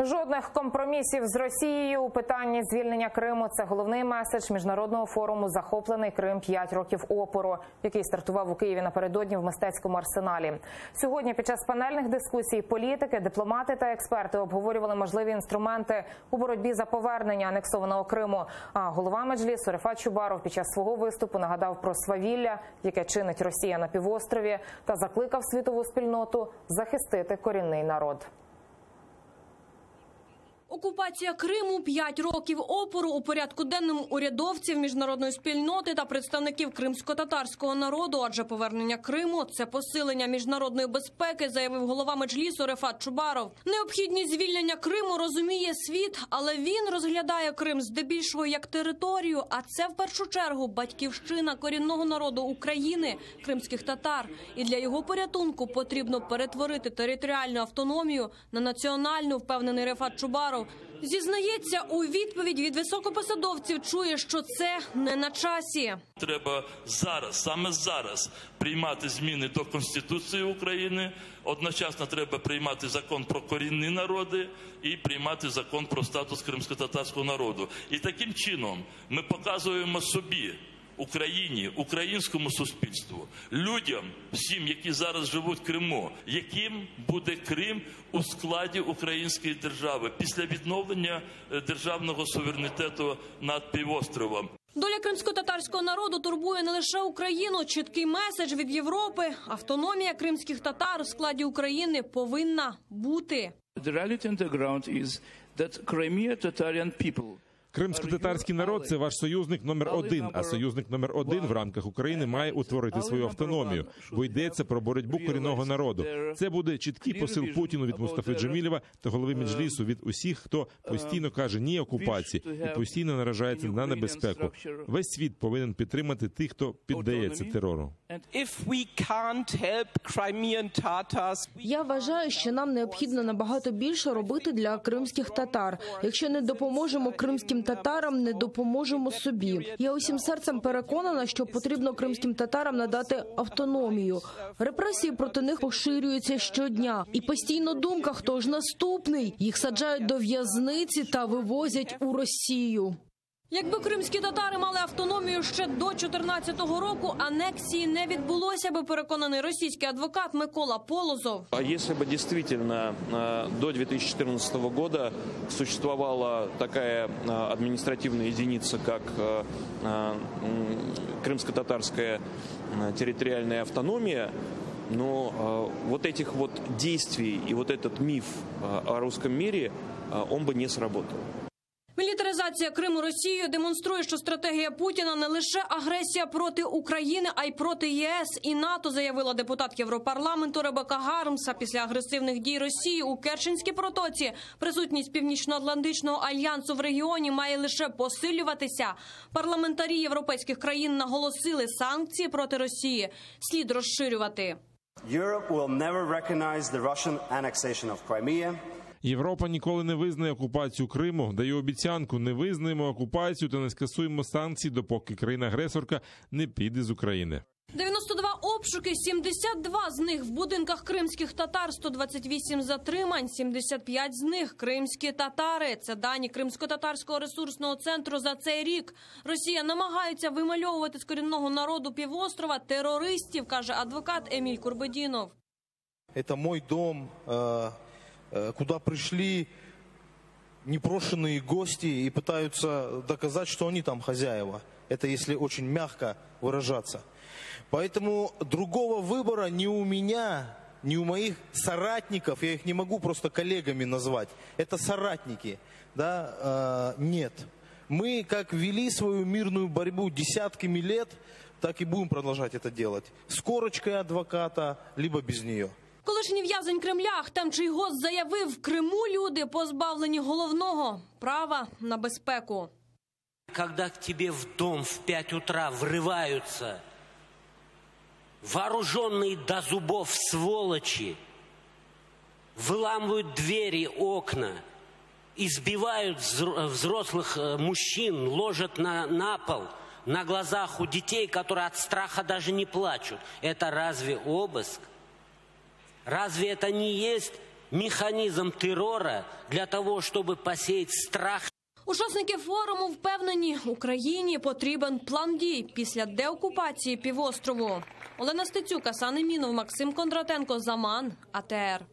Жодних компромісів з Росією у питанні звільнення Криму. Це головний меседж міжнародного форуму Захоплений Крим 5 років опору, який стартував у Києві напередодні в мистецькому арсеналі. Сьогодні під час панельних дискусій політики, дипломати та експерти обговорювали можливі інструменти у боротьбі за повернення анексованого Криму. А голова меджлісу Рефат Чубаров під час свого виступу нагадав про свавілля, яке чинить Росія на півострові, та закликав світову спільноту захистити корінний народ. Окупація Криму, п'ять років опору у порядку денному урядовців міжнародної спільноти та представників кримсько-татарського народу. Адже повернення Криму це посилення міжнародної безпеки, заявив голова меджлісу Рефат Чубаров. Необхідність звільнення Криму розуміє світ, але він розглядає Крим здебільшого як територію. А це в першу чергу батьківщина корінного народу України, кримських татар. І для його порятунку потрібно перетворити територіальну автономію на національну, впевнений Рефат Чубаров. Зізнається, у відповідь від високопосадовців чує, що це не на часі. Треба зараз, саме зараз, приймати зміни до Конституції України. Одночасно треба приймати закон про корінні народи і приймати закон про статус кримсько-татарського народу. І таким чином ми показуємо собі. Україні, українському суспільству, людям, всім, які зараз живуть в Криму, яким буде Крим у складі української держави після відновлення е, державного суверенітету над півостровом. Доля кримсько-татарського народу турбує не лише Україну. Чіткий меседж від Європи. Автономія кримських татар у складі України повинна бути. The reality on the ground is that Crimea Tatarian people Кримсько-татарський народ це ваш союзник номер один. А союзник номер один в рамках України має утворити свою автономію, бо йдеться про боротьбу корінного народу. Це буде чіткий посил Путіну від Мустафи Джемілєва та голови Меджлісу від усіх, хто постійно каже ні окупації і постійно наражається на небезпеку. Весь світ повинен підтримати тих, хто піддається терору. Я вважаю, що нам необхідно набагато більше робити для кримських татар. Якщо не допоможемо кримським татарам, не допоможемо собі. Я усім серцем переконана, що потрібно кримським татарам надати автономію. Репресії проти них поширюються щодня, і постійно думка, хто ж наступний. Їх саджають до в'язниці та вивозять у Росію. Якби кримські татари мали автономію ще до 14-го року, анексії не відбулося би. Переконаний російський адвокат Микола Полозов. А если бы действительно э, до 2014 года существовала такая э, административная единица, как э, э, м, крымско-татарская э, территориальная автономия, но э, вот этих вот действий и вот этот миф э, о русском мире, э, он бы не сработал. Мілітаризація Криму Росією демонструє, що стратегія Путіна не лише агресія проти України, а й проти ЄС і НАТО, заявила депутат Європарламенту Ребека Гармса. Після агресивних дій Росії у Керченській протоці присутність північно-атлантичного альянсу в регіоні має лише посилюватися. Парламентарі європейських країн наголосили санкції проти Росії слід розширювати. Europe will never recognize the. Європа ніколи не визнає окупацію Криму. Даю обіцянку, не визнаємо окупацію та не скасуємо санкції, допоки країна-агресорка не піде з України. 92 обшуки, 72 з них в будинках кримських татар, 128 затримань, 75 з них кримські татари. Це дані кримсько-татарського ресурсного центру за цей рік. Росія намагається вимальовувати з корінного народу півострова терористів, каже адвокат Еміль Курбедінов. Это мой дом, э, э, куда пришли непрошенные гости и пытаются доказать, что они там хозяева. Это если очень мягко выражаться. Поэтому другого выбора ни у меня, ни у моих соратников, я их не могу просто коллегами назвать, это соратники, да, э, нет. Мы как вели свою мирную борьбу десятками лет, так и будем продолжать это делать. С корочкой адвоката, либо без нее. Колишній в'язень Кремля Ахтем Чийгоз заявив, в Криму люди позбавлені головного права на безпеку. Когда к тебе в дом в 5 утра врываются вооруженные до зубов сволочи, выламывают двери, окна, избивают взро- взрослых э, мужчин, ложат на, на пол на глазах у детей, которые от страха даже не плачут. Это разве обыск? Разве это не есть механизм террора для того, чтобы посеять страх Учасники форуму впевнені, Україні потрібен план дій після деокупації півострову. Олена Стецюк, Асан Мінов, Максим Кондратенко, Заман, АТР.